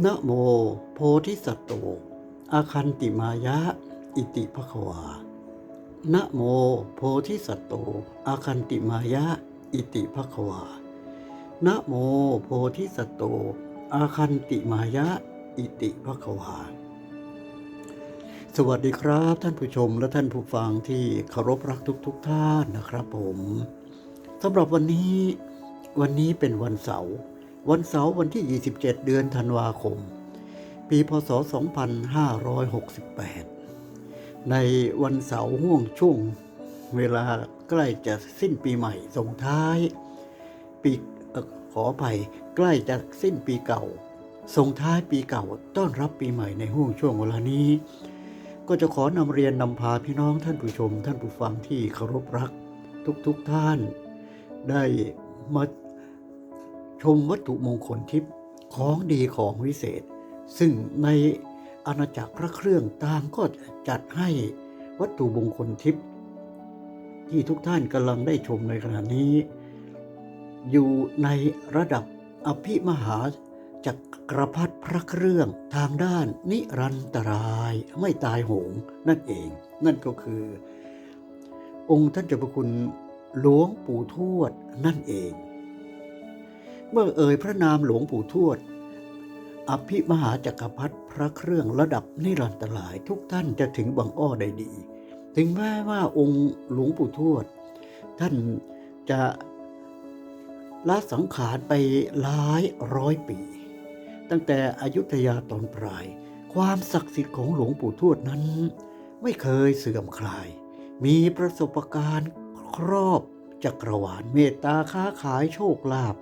นะโมโพธิสัตว์โตอาคันติมายะ อิติภควานะโมโพธิสัตว์โตอาคันติมายะ อิติภควานะโมโพธิสัตว์โตอาคันติมายะ อิติภควาสวัสดีครับท่านผู้ชมและท่านผู้ฟังที่เคารพรักทุกๆทท่านนะครับผมสำหรับวันนี้วันนี้เป็นวันเสาร์ วันเสาร์วันที่ 27 เดือนธันวาคม ปีพศ 2568 ในวันเสาร์ห่วงช่วงเวลาใกล้จะสิ้นปีใหม่ส่งท้าย ปีขออภัยใกล้จะสิ้นปีเก่า ส่งท้ายปีเก่าต้อนรับปีใหม่ในห่วงช่วงเวลานี้ ก็จะขอนำเรียนนำพาพี่น้องท่านผู้ชม ท่านผู้ฟังที่เคารพรักทุกๆทท่าน ได้มา ชมวัตถุมงคลทิพย์ของดีของวิเศษ ซึ่งในอาณาจักรพระเครื่องต่างก็จัดให้วัตถุมงคลทิพย์ที่ทุกท่านกำลังได้ชมในขณะนี้ อยู่ในระดับอภิมหาจักรพรรดิพระเครื่องทางด้านนิรันตรายไม่ตายโหงนั่นเอง นั่นก็คือ องค์ท่านเจ้าพระคุณหลวงปู่ทวดนั่นเอง เมื่อเอ่ยพระนามหลวงปู่ทวด อภิมหาจักรพรรดิพระเครื่องระดับนิรันตรายทุกท่านจะถึงบังอ้อได้ดี ถึงแม้ว่าองค์หลวงปู่ทวด ท่านจะละสังขารไปหลายร้อยปี ตั้งแต่อยุธยาตอนปลาย ความศักดิ์สิทธิ์ของหลวงปู่ทวดนั้น ไม่เคยเสื่อมคลาย มีประสบการณ์ครอบจักรวาลเมตตาค้าขายโชคลาภ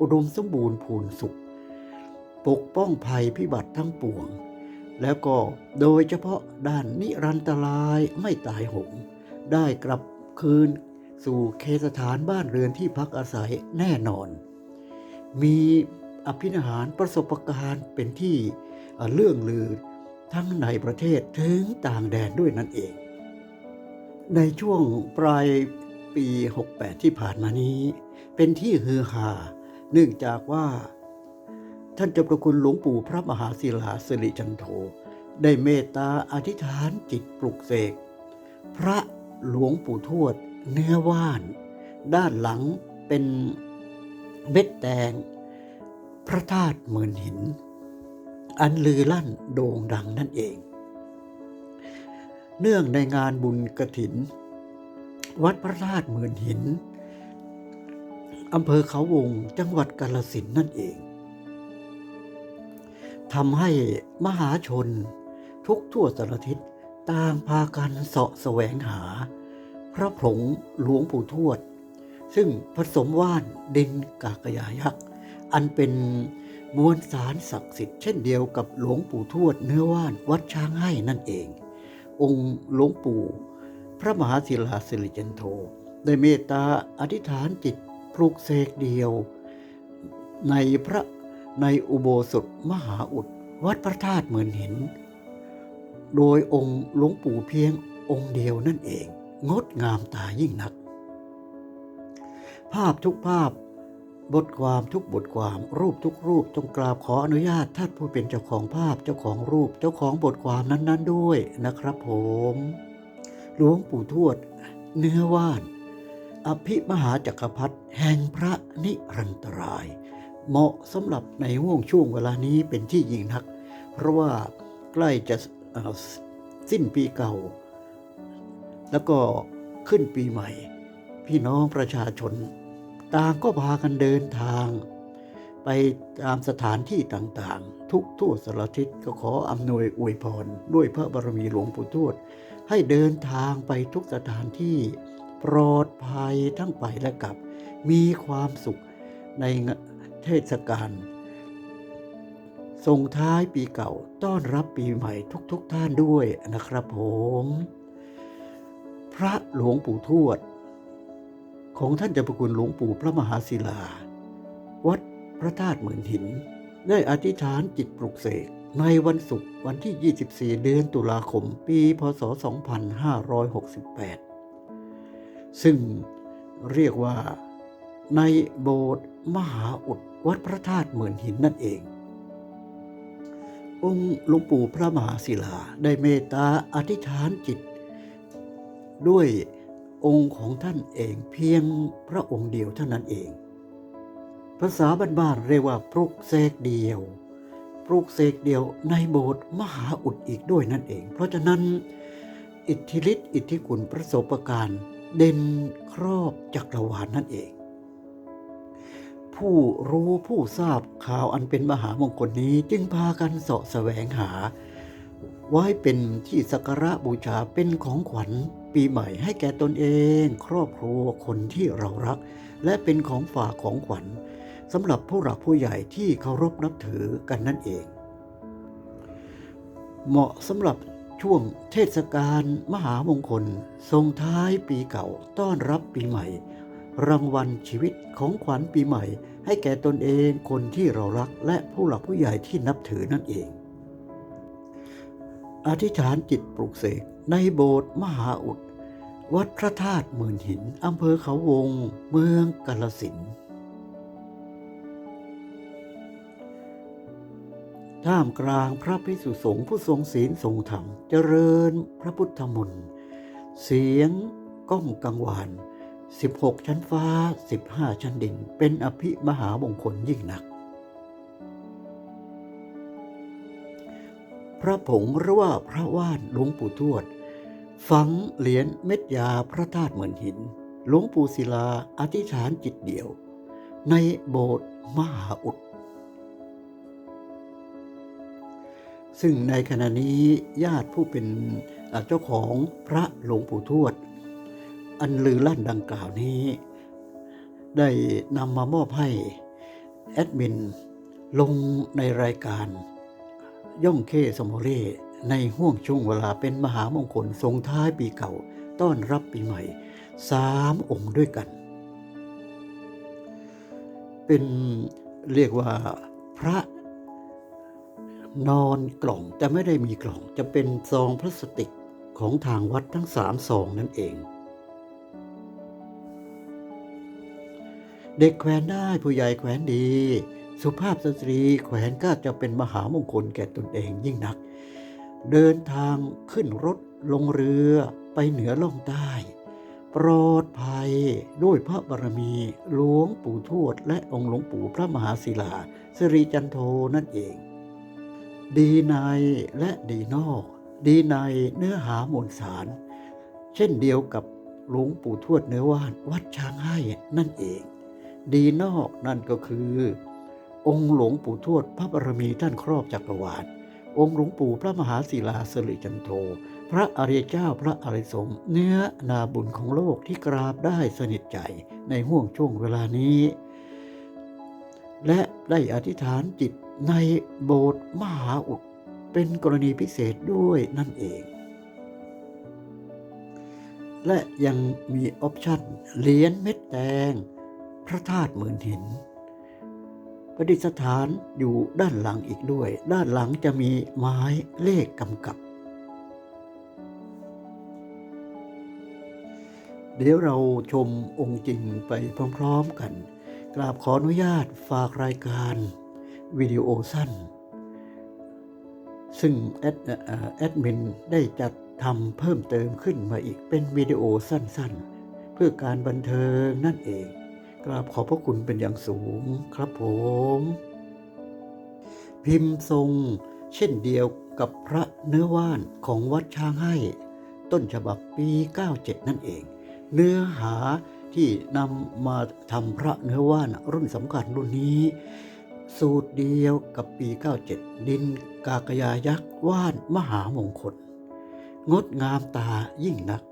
อุดมสมบูรณ์พูนสุข ปกป้องภัยพิบัติทั้งปวง แล้วก็โดยเฉพาะด้านนิรันตรายไม่ตายหง ได้กลับคืนสู่เคสถานบ้านเรือนที่พักอาศัยแน่นอน มีอภินิหารประสบการณ์เป็นที่เอ่อเรื่องลือทั้งในประเทศถึงต่างแดนด้วยนั่นเอง ในช่วงปลายปี 68 ที่ผ่านมานี้ เป็นที่ฮือฮา เนื่องจากว่า ท่านเจ้าประคุณหลวงปู่พระมหาศิลาสิริจันโทได้เมตตาอธิษฐานจิตปลุกเสก พระหลวงปู่ทวด เนื้อว่าน ด้านหลังเป็นเบ็ดแดง พระธาตุเหมือนหิน อันลือลั่นโด่งดังนั่นเอง เนื่องในงานบุญกระถิน วัดพระธาตุเหมือนหิน อำเภอเขาวงจังหวัดกาลสินนั่นเองทำให้มหาชนทุกทั่วสารทิศต่างพากันเสาะแสวงหา พระผงหลวงปู่ทวด ซึ่งผสมว่านดินกากยายักษ์ อันเป็นมวลสารศักดิ์สิทธิ์เช่นเดียวกับหลวงปู่ทวดเนื้อว่านวัดช้างให้นั่นเอง องค์หลวงปู่ พระมหาศิลาสิริจันโทได้เมตตาอธิษฐานจิต ปลุกเสกเดียว ในพระในอุโบสถมหาอุดวัดพระธาตุเหมือนหิน โดยองค์หลวงปู่เพียงองค์เดียวนั่นเอง งดงามตายิ่งนัก ภาพทุกภาพบทความทุกบทความรูปทุกรูปจงกราบขออนุญาตท่านผู้เป็นเจ้าของภาพเจ้าของรูปเจ้าของบทความนั้น ๆ ด้วยนะครับผม หลวงปู่ทวด เนื้อว่าน อภิมหาจักรพรรดิแห่งพระนิรันตราย เหมาะสำหรับในห่วงช่วงเวลานี้เป็นที่ยิ่งนัก เพราะว่าใกล้จะสิ้นปีเก่า แล้วก็ขึ้นปีใหม่ พี่น้องประชาชน ต่างก็พากันเดินทาง ไปตามสถานที่ต่างๆ ทุกทั่วสารทิศก็ขออำนวยอวยพร ด้วยพระบารมีหลวงปู่ทวด ให้เดินทางไปทุกสถานที่ ปลอดภัยทั้งไปและกลับ มีความสุขในเทศกาลส่งท้ายปีเก่าต้อนรับปีใหม่ทุกๆทท่านด้วยนะครับผม พระหลวงปู่ทวด ของท่านเจ้าประคุณหลวงปู่พระมหาศิลา วัดพระธาตุเหมือนหิน ได้อธิษฐานจิตปลุกเสกในวันศุกร์วันที่ 24 เดือนตุลาคม ปี พศ 2568 ซึ่งเรียกว่าในโบสถ์มหาอุดวัดพระธาตุเหมือนหินนั่นเอง องค์หลวงปู่พระมหาศิลาได้เมตตาอธิษฐานจิต ด้วยองค์ของท่านเองเพียงพระองค์เดียวเท่านั้นเอง ภาษาบ้านๆเรียกว่าปลุกเสกเดียวปลุกเสกเดียวในโบสถ์มหาอุดอีกด้วยนั่นเอง เพราะฉะนั้นอิทธิฤทธิอิทธิคุณประสบการณ์ เด่นครอบจักรวาลนั่นเอง ผู้รู้ผู้ทราบข่าวอันเป็นมหามงคลนี้จึงพากันเสาะแสวงหา ไว้เป็นที่สักการะบูชาเป็นของขวัญปีใหม่ให้แก่ตนเอง ครอบครัวคนที่เรารัก และเป็นของฝากของขวัญสำหรับผู้หลักผู้ใหญ่ที่เคารพนับถือกันนั่นเอง เหมาะสำหรับ ช่วงเทศกาลมหามงคลส่งท้ายปีเก่าต้อนรับปีใหม่ รางวัลชีวิตของขวัญปีใหม่ ให้แก่ตนเองคนที่เรารักและผู้หลักผู้ใหญ่ที่นับถือนั่นเอง อธิษฐานจิตปลุกเสกในโบสถ์มหาอุด วัดพระธาตุหมื่นหินอำเภอเขาวง เมืองกาลสินธุ์ ท่ามกลางพระภิกษุสงฆ์ผู้ทรงศีลทรงธรรม เจริญพระพุทธมนต์เสียงก้องกังวาน16 ชั้นฟ้า 15 ชั้นดิน เป็นอภิมหามงคลยิ่งนัก พระผงหรือว่าพระว่านหลวงปู่ทวด ฝังเหรียญเม็ดยาพระธาตุเหมือนหิน หลวงปู่ศิลาอธิษฐานจิตเดียว ในโบสถ์มหาอุด ซึ่งในขณะนี้ญาติผู้เป็นเจ้าของพระหลวงปู่ทวด อันลือลั่นดังกล่าวนี้ ได้นำมามอบให้แอดมินลงในรายการ ย่องเคสมอเร่ในห่วงช่วงเวลาเป็นมหามงคลส่งท้ายปีเก่า ต้อนรับปีใหม่สามองค์ด้วยกัน เป็นเรียกว่าพระ นอนกล่องแต่ไม่ได้มีกล่องจะเป็นซองพลาสติกของทางวัดทั้งสามซองนั่นเอง เด็กแขวนได้ผู้ใหญ่แขวนดี สุภาพสตรีแขวนก็จะเป็นมหามงคลแก่ตนเองยิ่งนัก เดินทางขึ้นรถลงเรือไปเหนือล่องใต้ปลอดภัยด้วยพระบารมีหลวงปู่ทวดและองค์หลวงปู่พระมหาศิลาสิริจันโทนั่นเอง ดีในและดีนอก ดีในเนื้อหามวลสาร เช่นเดียวกับหลวงปู่ทวดเนื้อว่านวัดช้างให้นั่นเอง ดีนอกนั่นก็คือ องค์หลวงปู่ทวดพระบรมีท่านครอบจักรวาลองค์หลวงปู่พระมหาศิลาสิริจันโท พระอริยเจ้าพระอริยสงฆ์เนื้อนาบุญของโลกที่กราบได้สนิทใจในห่วงช่วงเวลานี้ และได้อธิษฐานจิตในโบสถ์มหาอุดเป็นกรณีพิเศษด้วยนั่นเอง และยังมีออปชั่นเหรียญเม็ดแดงพระธาตุหมื่นหินประดิษฐานอยู่ด้านหลังอีกด้วย ด้านหลังจะมีไม้เลขกำกับ เดี๋ยวเราชมองค์จริงไปพร้อมๆกัน กราบขออนุญาตฝากรายการ วิดีโอสั้น ซึ่งแอดแอดมินได้จัดทำเพิ่มเติมขึ้นมาอีกเป็นวิดีโอสั้นๆ เพื่อการบันเทิงนั่นเอง กราบขอบพระคุณเป็นอย่างสูงครับผม พิมพ์ทรงเช่นเดียวกับพระเนื้อว่านของวัดช้างให้ ต้นฉบับปี 97 นั่นเอง เนื้อหาที่นำมาทำพระเนื้อว่านรุ่นสำคัญรุ่นนี้ สูตรเดียวกับปี 97 ดินกากยายักษ์ว่านมหามงคล งดงามตายิ่งนัก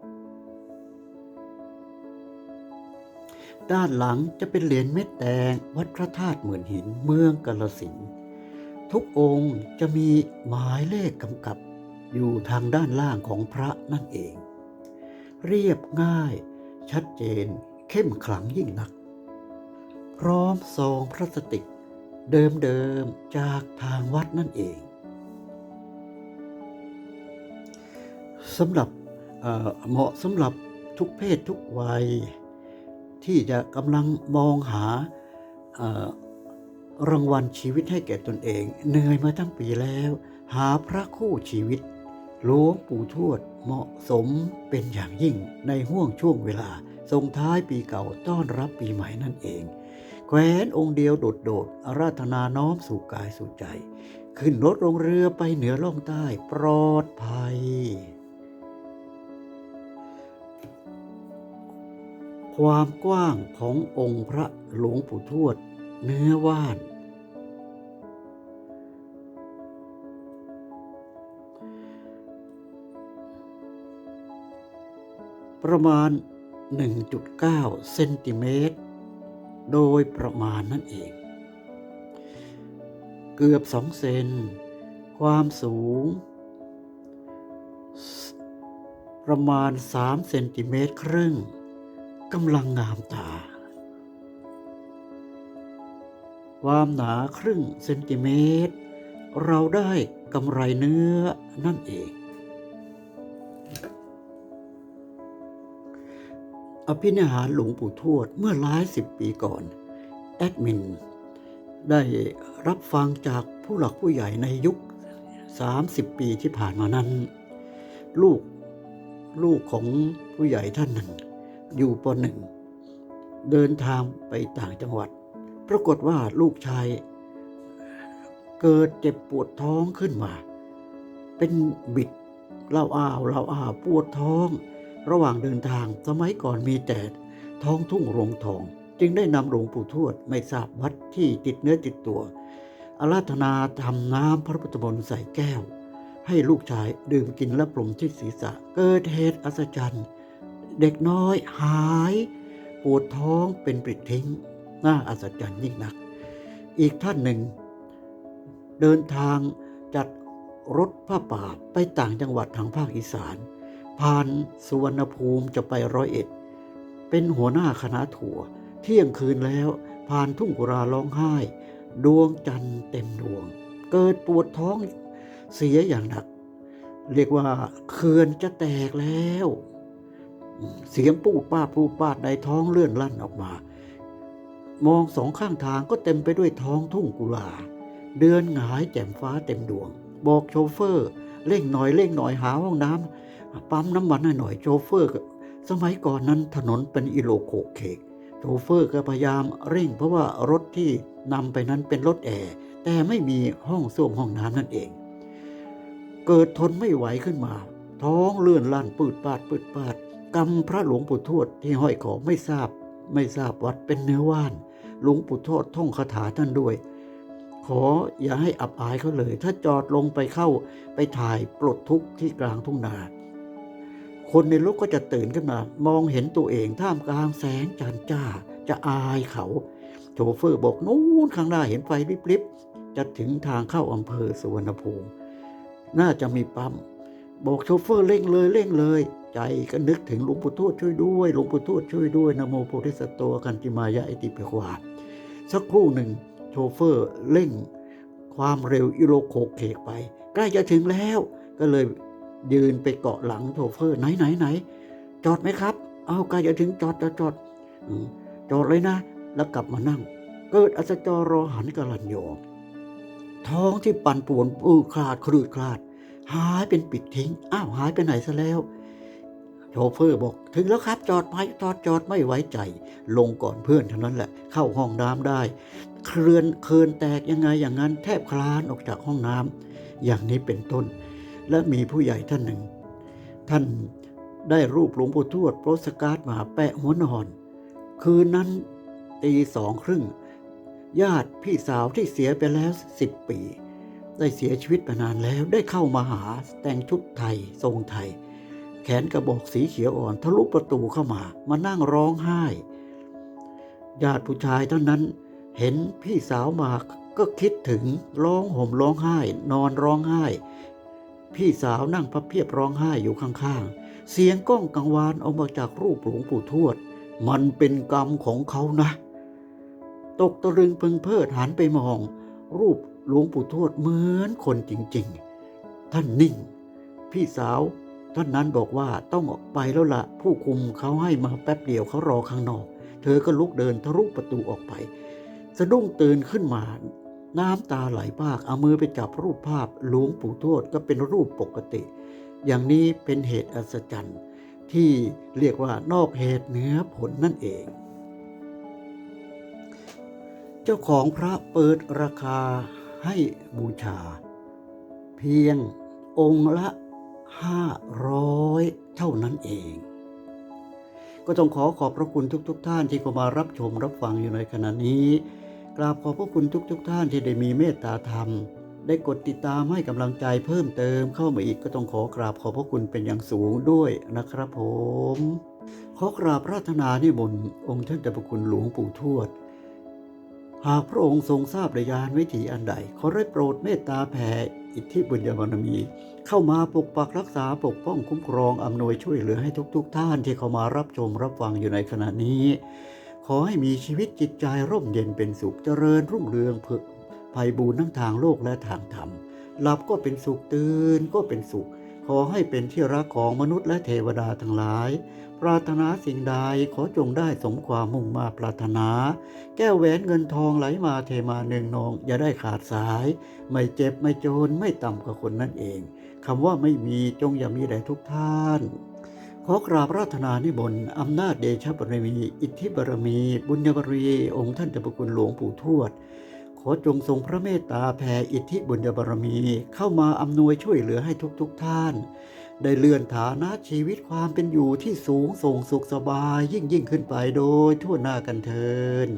ด้านหลังจะเป็นเหรียญเม็ดแดงวัดพระธาตุหมื่นหินเมืองกาลสินทุกองค์จะมีหมายเลขกำกับอยู่ทางด้านล่างของพระนั่นเอง เรียบง่าย ชัดเจน เข้มขลังยิ่งนัก พร้อมซองพลาสติก เดิมๆจากทางวัดนั่นเองสำหรับเหมาะสำหรับทุกเพศทุกวัย ที่จะกำลังมองหารางวัลชีวิตให้แก่ตนเองเหนื่อยมาทั้งปีแล้ว หาพระคู่ชีวิตหลวงปู่ทวดเหมาะสมเป็นอย่างยิ่งในห่วงช่วงเวลาส่งท้ายปีเก่าต้อนรับปีใหม่นั่นเอง แคว้นองค์เดียวโดดๆอาราธนาน้อมสู่กายสู่ใจ ขึ้นรถลงเรือไปเหนือล่องใต้ปลอดภัย ความกว้างขององค์พระหลวงปู่ทวด เนื้อว่าน ประมาณ 1.9 เซนติเมตร โดยประมาณนั่นเอง เกือบ2เซน ความสูง ประมาณ3เซนติเมตรครึ่งกำลังงามตา ความหนาครึ่งเซนติเมตร เราได้กำไรเนื้อนั่นเอง อภินิหารหลวงปู่ทวดเมื่อหลายสิบปีก่อน แอดมิน ได้รับฟังจากผู้หลักผู้ใหญ่ในยุค 30 ปีที่ผ่านมานั้น ลูกลูกของผู้ใหญ่ท่านหนึ่ง อยู่ปหนึ่ง เดินทางไปต่างจังหวัด ปรากฏว่าลูกชาย เกิดเจ็บปวดท้องขึ้นมา เป็นบิดเล่าอ้าวเล่าอ้าวปวดท้อง ระหว่างเดินทางสมัยก่อนมีแต่ท้องทุ่งโรงทอง จึงได้นำหลวงปู่ทวดไม่ทราบวัดที่ติดเนื้อติดตัวอาราธนาทำน้ำพระพุทธมนต์ใส่แก้ว ให้ลูกชายดื่มกินและปรุงที่ศีรษะ เกิดเหตุอัศจรรย์เด็กน้อยหาย ปวดท้องเป็นปริดทิ้ง น่าอัศจรรย์ยิ่งนัก อีกท่านหนึ่ง เดินทางจัดรถผ้าป่าไปต่างจังหวัดทางภาคอีสาน ผ่านสุวรรณภูมิจะไปร้อยเอ็ด เป็นหัวหน้าคณะถั่ว เที่ยงคืนแล้วผ่านทุ่งกุราร้องไห้ ดวงจันทร์เต็มดวง เกิดปวดท้องเสียอย่างหนัก เรียกว่าเขื่อนจะแตกแล้ว เสียงปูดป้าปูดป้าในท้องเลื่อนลั่นออกมา มองสองข้างทางก็เต็มไปด้วยท้องทุ่งกุลา เดือนหงายแจ่มฟ้าเต็มดวง บอกโชเฟอร์เร่งหน่อยเร่งหน่อยหาห้องน้ำ ปั๊มน้ำมันหน่อยโชเฟอร์ก็สมัยก่อนนั้นถนนเป็นอิโลโขกเขกโชเฟอร์ก็พยายามเร่งเพราะว่ารถที่นำไปนั้นเป็นรถแอร์แต่ไม่มีห้องส้วมห้องน้ำนั่นเอง เกิดทนไม่ไหวขึ้นมา ท้องเลื่อนลั่นปืดปาดปืดปาดกำพระหลวงปู่ทวดที่ห้อยคอไม่ทราบ ไม่ทราบวัดเป็นเนื้อว่าน หลวงปู่ทวดท่องคาถาท่านด้วย ขออย่าให้อับอายเขาเลย ถ้าจอดลงไปเข้าไปถ่ายปลดทุกข์ที่กลางทุ่งนา คนในรถก็จะตื่นขึ้นมา มองเห็นตัวเองท่ามกลางแสงจันจ้า จะอายเขา โชเฟอร์บอกนู้นข้างหน้าเห็นไฟริบๆ จะถึงทางเข้าอำเภอสุวรรณภูมิ น่าจะมีปั๊ม บอกโชเฟอร์เร่งเลยเร่งเลย ใจก็นึกถึงหลวงปู่ทวดช่วยด้วยหลวงปู่ทวดช่วยด้วยนะโมโพธิสัตโตกันติมายะอิติปิควาสักครู่หนึ่งโชเฟอร์เร่ง ความเร็วอิโลโคกเคกไป ใกล้จะถึงแล้วก็เลย ยืนไปเกาะหลังโชเฟอร์ไหนไหนไหนจอดไหมครับ เอาใกล้จะถึงจอดจอดจอดจอดเลยนะ แล้วกลับมานั่ง เกิดอัศจรรอหันกลันโยท้องที่ปั่นป่วนอือคลาดคลืดคลาด หายเป็นปิดทิ้ง อ้าวหายไปไหนซะแล้ว โชเฟอร์บอก ถึงแล้วครับ จอดไหมจอดจอดไม่ไว้ใจ ลงก่อนเพื่อนเท่านั้นแหละ เข้าห้องน้ำได้ เคลื่อนเคินแตกยังไงอย่างนั้น แทบคลานออกจากห้องน้ำอย่างนี้เป็นต้น และมีผู้ใหญ่ท่านหนึ่ง ท่านได้รูปหลวงปู่ทวดโปสการ์ดมาแปะหัวนอน คืนนั้นตีสองครึ่ง ญาติพี่สาวที่เสียไปแล้วสิบปี ได้เสียชีวิตมานานแล้วได้เข้ามาหาแต่งชุดไทยทรงไทย แขนกระบอกสีเขียวอ่อนทะลุประตูเข้ามามานั่งร้องไห้ ญาติผู้ชายท่านนั้นเห็นพี่สาวมาก็คิดถึงร้องห่มร้องไห้ นอนร้องไห้ พี่สาวนั่งพับเพียบร้องไห้อยู่ข้างๆ เสียงก้องกังวานออกมาจากรูปหลวงปู่ทวด มันเป็นกรรมของเขานะ ตกตะลึงพึงเพิดหันไปมอง รูปหลวงปู่ทวดเหมือนคนจริงๆ ท่านนิ่ง พี่สาวท่านนั้นบอกว่าต้องออกไปแล้วละผู้คุมเขาให้มาแป๊บเดียวเขารอข้างนอก เธอก็ลุกเดินทะลุประตูออกไป สะดุ้งตื่นขึ้นมา น้ำตาไหลพาก เอามือไปจับรูปภาพหลวงปู่ทวดก็เป็นรูปปกติ อย่างนี้เป็นเหตุอัศจรรย์ที่เรียกว่านอกเหตุเหนือผลนั่นเอง เจ้าของพระเปิดราคาให้บูชา เพียงองค์ละห้าร้อยเท่านั้นเอง ก็ต้องขอขอบพระคุณทุกๆทท่านที่เข้ามารับชมรับฟังอยู่ในขณะนี้ กราบขอบพระคุณทุกๆทท่านที่ได้มีเมตตาธรรม ได้กดติดตามให้กำลังใจเพิ่มเติมเข้ามาอีกก็ต้องขอกราบขอบพระคุณเป็นอย่างสูงด้วยนะครับผม ขอกราบราธนานิมนต์องค์ท่านเจ้าประคุณหลวงปู่ทวด หากพระองค์ทรงทราบระยานวิถีอันใด ขอได้โปรดเมตตาแผ่อิทธิบุญญาบารมี เข้ามาปกปักรักษาปกป้องคุ้มครองอำนวยช่วยเหลือให้ทุกๆทท่านที่เข้ามารับชมรับฟังอยู่ในขณะนี้ อให้มีชีวิตจิตใจร่มเย็นเป็นสุขเจริญรุ่งเรืองเพื่อภัยบูรณ์ทั้งทางโลกและทางธรรม หลับก็เป็นสุขตื่นก็เป็นสุข ขอให้เป็นที่รักของมนุษย์และเทวดาทั้งหลาย ปรารถนาสิ่งใดขอจงได้สมความมุ่งมาปรารถนา แก้วแหวนเงินทองไหลมาเทมาเนืองนอง อย่าได้ขาดสาย ไม่เจ็บไม่จนไม่ต่ำกว่าคนนั่นเองคำว่าไม่มีจงอย่ามีแด่ทุกท่าน ขอกราบราธนานิบนอำนาจเดชบารมี อิทธิบารมี บุญญบารมีองค์ท่านเจ้าประคุณหลวงปู่ทวด ขอจงทรงพระเมตตาแผ่อิทธิบุญญบารมี เข้ามาอำนวยช่วยเหลือให้ทุกๆทท่าน ได้เลื่อนฐานะชีวิตความเป็นอยู่ที่สูงส่งสุขสบายยิ่งยิ่งขึ้นไปโดยทั่วหน้ากันเทิน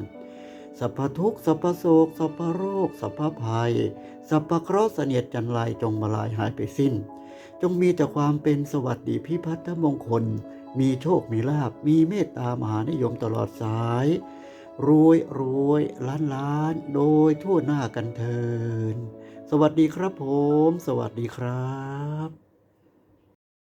สัพพทุกสัพพโศกสัพพโรคสัพพภัยสัพพเคราะห์เสนียดจันไรจงมาลายหายไปสิ้น จงมีแต่ความเป็นสวัสดีพิพัฒนมงคล มีโชคมีลาบมีเมตตามหานิยมตลอดสาย รวยรวยล้านล้าน โดยทั่วหน้ากันเทิน สวัสดีครับผม สวัสดีครับ